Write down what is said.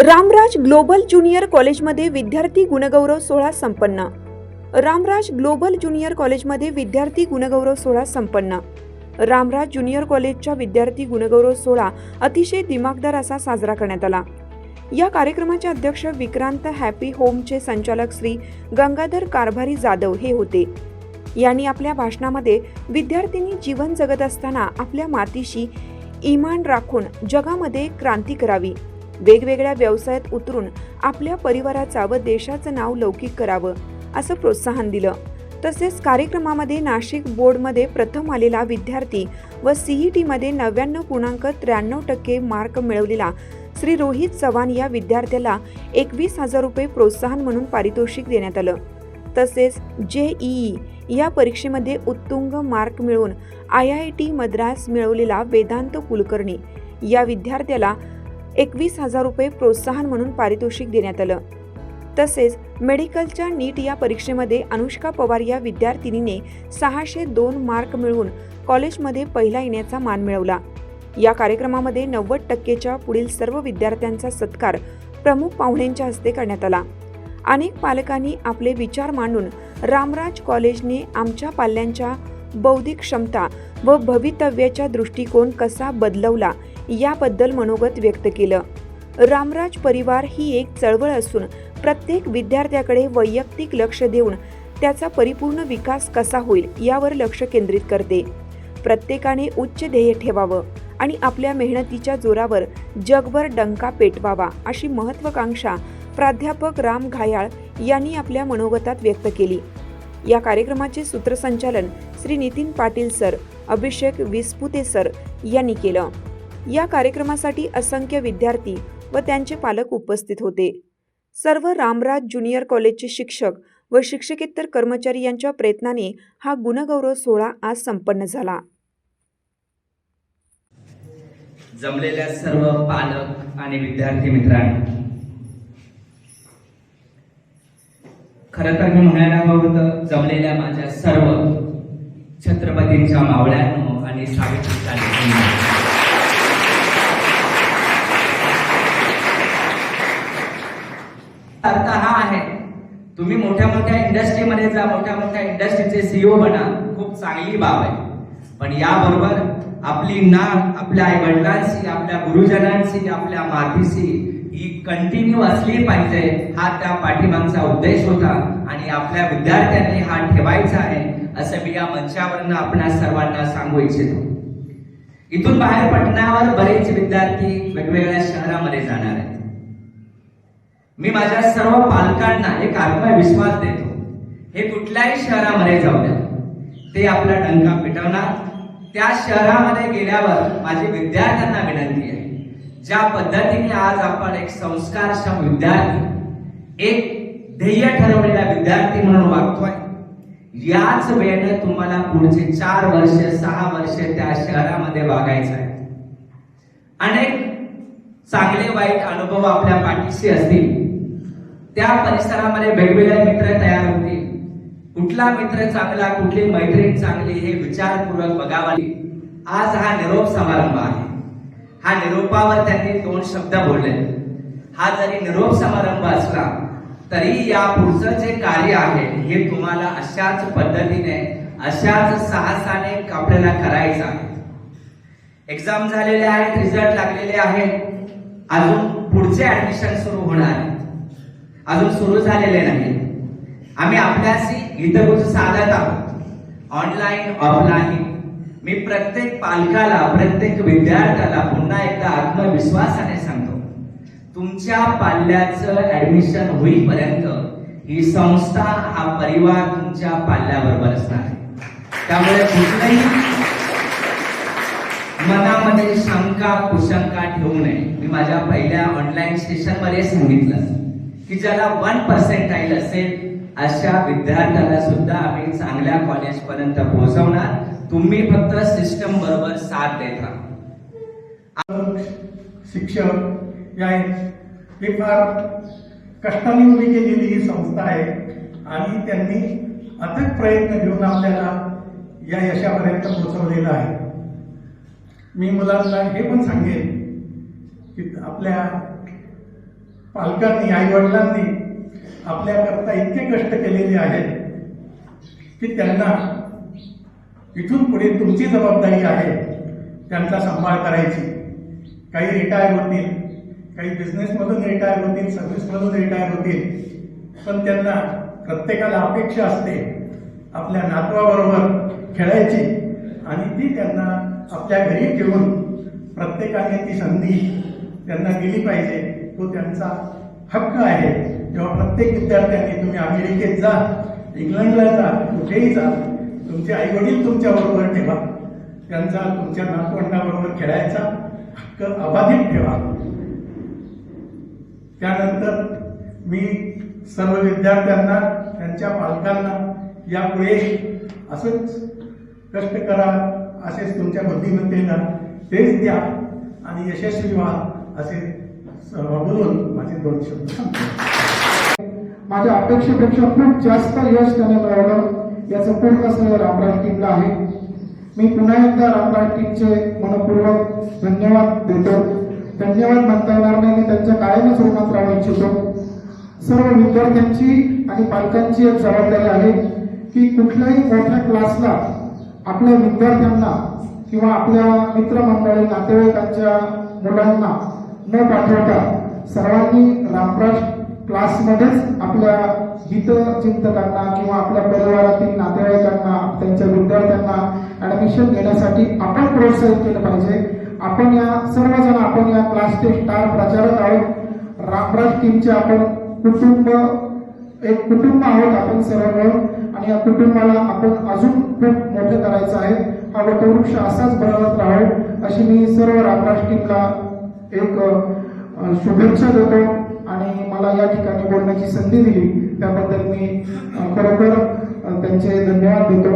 Ramraj global junior कॉलेजमध्ये विद्यार्थी गुणगौरव सोहळा संपन्न. रामराज ग्लोबल ज्युनियर कॉलेजमध्ये विद्यार्थी गुणगौरव सोहळा संपन्न. रामराज ज्युनियर कॉलेजच्या विद्यार्थी गुणगौरव सोहळा अतिशय दिमागदार असा साजरा करण्यात आला. या कार्यक्रमाचे अध्यक्ष विक्रांत हॅपी होमचे संचालक श्री गंगाधर कारभारी जाधव हे होते. यांनी आपल्या भाषणामध्ये विद्यार्थ्यांनी जीवन जगत असताना आपल्या मातीशी इमान राखून जगामध्ये क्रांती करावी. वेगवेगळ्या व्यवसायात उतरून आपल्या परिवाराचा व देशाचं नाव लौकिक करावं असं प्रोत्साहन दिलं. तसेच कार्यक्रमामध्ये नाशिक बोर्डमध्ये प्रथम आलेला विद्यार्थी व सीई टीमध्ये नव्याण्णव पूर्णांक त्र्याण्णव टक्के मार्क मिळवलेला श्री रोहित चव्हाण या विद्यार्थ्याला एकवीस हजार रुपये प्रोत्साहन म्हणून पारितोषिक देण्यात आलं. तसेच जे ई या परीक्षेमध्ये उत्तुंग मार्क मिळवून आय आय टी मद्रास मिळवलेला वेदांत कुलकर्णी या विद्यार्थ्याला एकवीस हजार रुपये प्रोत्साहन म्हणून पारितोषिक देण्यात आलं. तसेच मेडिकलच्या नीट या परीक्षेमध्ये अनुष्का पवार या विद्यार्थिनीने सहाशे दोन मार्क मिळवून कॉलेजमध्ये पहिला येण्याचा मान मिळवला. या कार्यक्रमामध्ये नव्वद टक्केच्या पुढील सर्व विद्यार्थ्यांचा सत्कार प्रमुख पाहुण्यांच्या हस्ते करण्यात आला. अनेक पालकांनी आपले विचार मांडून रामराज कॉलेजने आमच्या पाल्यांच्या बौद्धिक क्षमता व भवितव्याचा दृष्टिकोन कसा बदलवला याबद्दल मनोगत व्यक्त केलं. रामराज परिवार ही एक चळवळ असून प्रत्येक विद्यार्थ्याकडे वैयक्तिक लक्ष देऊन त्याचा परिपूर्ण विकास कसा होईल यावर लक्ष केंद्रित करते. प्रत्येकाने उच्च ध्येय ठेवावं आणि आपल्या मेहनतीच्या जोरावर जगभर डंका पेटवावा अशी महत्वाकांक्षा प्राध्यापक राम घायाळ यांनी आपल्या मनोगतात व्यक्त केली. या कार्यक्रमाचे सूत्रसंचालन श्री नितीन पाटील सर अभिषेक विस्पुते सर यांनी केलं. या कार्यक्रमासाठी असंख्य विद्यार्थी व त्यांचे पालक उपस्थित होते. सर्व रामराज ज्युनियर कॉलेजचे शिक्षक व शिक्षकेतर कर्मचारी यांच्या प्रयत्नाने हा गुणगौरव सोहळा आज संपन्न झाला. जमलेल्या सर्व पालक आणि विद्यार्थी मित्रांनो खरं तर मी म्हणायला हवं होतं जमलेल्या माझ्या सर्व छत्रपतींच्या मावळ्यांनो आणि सावित्रीच्या लेकींनो. अर्थ हा आहे तुम्ही मोठ्या मोठ्या इंडस्ट्रीमध्ये जा मोठ्या मोठ्या इंडस्ट्रीचे सीईओ बना. खूप चांगली बाब आहे. पण याबरोबर आपली नाळ आपल्या आई वडिलांशी आपल्या गुरुजनांशी आपल्या मातीशी ही कंटिन्यू असली पाहिजे हा त्या पाठीमागचा उद्देश होता. आणि आपल्या विद्यार्थ्यांनी हा ठेवायचा आहे असं मी या मंचावरनं आपल्या सर्वांना सांगू इच्छितो. इथून बाहेर पटण्यावर बरेच विद्यार्थी वेगवेगळ्या शहरामध्ये जाणार आहेत. मी माझ्या सर्व पालकांना एक आत्मविश्वास देतो. हे कुठल्याही शहरामध्ये जाऊ द्या. ते आपला डंका पिटवणार. त्या शहरामध्ये गेल्यावर माझी विद्यार्थ्यांना विनंती आहे. ज्या पद्धतीने आज आपण एक संस्कारक्षम विद्यार्थी एक ध्येय ठरवलेला विद्यार्थी म्हणून वागतोय याच वेळेनं तुम्हाला पुढचे चार वर्ष सहा वर्ष त्या शहरामध्ये वागायचं आहे. अनेक चांगले वाईट अनुभव आपल्या पाठीशी असतील. त्या परिसरामध्ये वेगवेगळे मित्र तयार होतील. कुठला मित्र चांगला कुठली मैत्रीण चांगली हे विचारपूर्वक बघावा आज हा निरोप समारंभ आहे. हा निरोपावर त्यांनी दोन शब्द बोलले. हा जरी निरोप समारंभ असला तरी या पुढचं जे कार्य आहे हे तुम्हाला अशाच पद्धतीने अशाच साहसाने आपल्याला करायचं आहे. एक्झाम झालेले आहेत रिझल्ट लागलेले आहेत. अजून पुढचे ऍडमिशन सुरू होणार आहे. अजून सुरू झालेले नाही आम्ही आपल्याशी हितगुज साधत आहोत. ऑनलाईन ऑफलाईन मी प्रत्येक पालकाला प्रत्येक विद्यार्थ्याला पुन्हा एकदा आत्मविश्वासाने सांगतो. तुमच्या पाल्याचं ऍडमिशन होईपर्यंत ही संस्था हा परिवार तुमच्या पाल्याबरोबर असणार आहे. त्यामुळे कुठलंही मनामध्ये शंका कुशंका ठेवू नये. मी माझ्या पहिल्या ऑनलाईन स्टेशनमध्ये सांगितलं की ज्याला वन पर्सेंटाईल असेल अशा विद्यार्थ्याला सुद्धा आम्ही चांगल्या कॉलेज पर्यंत पोहोचवणार. तुम्ही फक्त सिस्टम बरोबर साथ देत. राहा शिक्षक या हे फार कष्टाने उभी केलेली ही संस्था आहे आणि त्यांनी अथक प्रयत्न घेऊन आपल्याला या यशापर्यंत पोहोचवलेलं आहे. मी मुलांना हे पण सांगेन की आपल्या पालकांनी आई वडिलांनी आपल्याकरता इतके कष्ट केलेले आहेत की त्यांना इथून पुढे तुमची जबाबदारी आहे त्यांचा सांभाळ करायची. काही रिटायर होतील काही बिझनेसमधून रिटायर होतील सर्व्हिसमधून रिटायर होतील पण त्यांना प्रत्येकाला अपेक्षा असते आपल्या नातवाबरोबर खेळायची आणि ती त्यांना आपल्या घरी ठेवून प्रत्येकाने ती संधी त्यांना दिली पाहिजे. तो त्यांचा हक्क आहे. तेव्हा प्रत्येक विद्यार्थ्यांनी तुम्ही अमेरिकेत जा इंग्लंडला जा कुठेही जा तुमचे आई वडील तुमच्या बरोबर ठेवा. त्यांचा तुमच्या नातवंडाबरोबर खेळायचा हक्क अबाधित ठेवा. त्यानंतर मी सर्व विद्यार्थ्यांना त्यांच्या पालकांना यापुढे असंच कष्ट करा असेच तुमच्या बुद्धिमत्तेला तेच द्या आणि यशस्वी व्हा असे बोलून माझे दोन शब्द माझ्या अपेक्षेपेक्षा खूप जास्त यश त्याने मिळवलं. याचं पूर्ण श्रेय रामराज टीमला आहे. मी पुन्हा एकदा रामराज टीमचे मनपूर्वक धन्यवाद देतो. धन्यवाद म्हणता येणार नाही मी त्यांच्या कायमच ऋणात राहू इच्छितो. सर्व विद्यार्थ्यांची आणि पालकांची एक जबाबदारी आहे की कुठल्याही मोठ्या क्लासला आपल्या विद्यार्थ्यांना किंवा आपल्या मित्रमंडळी नातेवाईकांच्या मुलांना न पाठवता. सर्वांनी रामराज क्लासमध्येच आपल्या हितचिंतकांना किंवा आपल्या परिवारातील नातेवाईकांना त्यांच्या विद्यार्थ्यांना ऍडमिशन घेण्यासाठी आपण प्रोत्साहित केलं पाहिजे. आपण या सर्वजण आपण या क्लासचे स्टार प्रचारक आहोत. रामराज टीमचे आपण कुटुंब एक कुटुंब आहोत आपण सर्व मिळून आणि या कुटुंबाला आपण अजून खूप मोठं करायचं आहे. हा वटवृक्ष असाच बळवत राहो अशी मी सर्व रामराज टीमला एक शुभेच्छा देतो आणि मला या ठिकाणी बोलण्याची संधी दिली. त्याबद्दल मी खरोखर त्यांचे धन्यवाद देतो.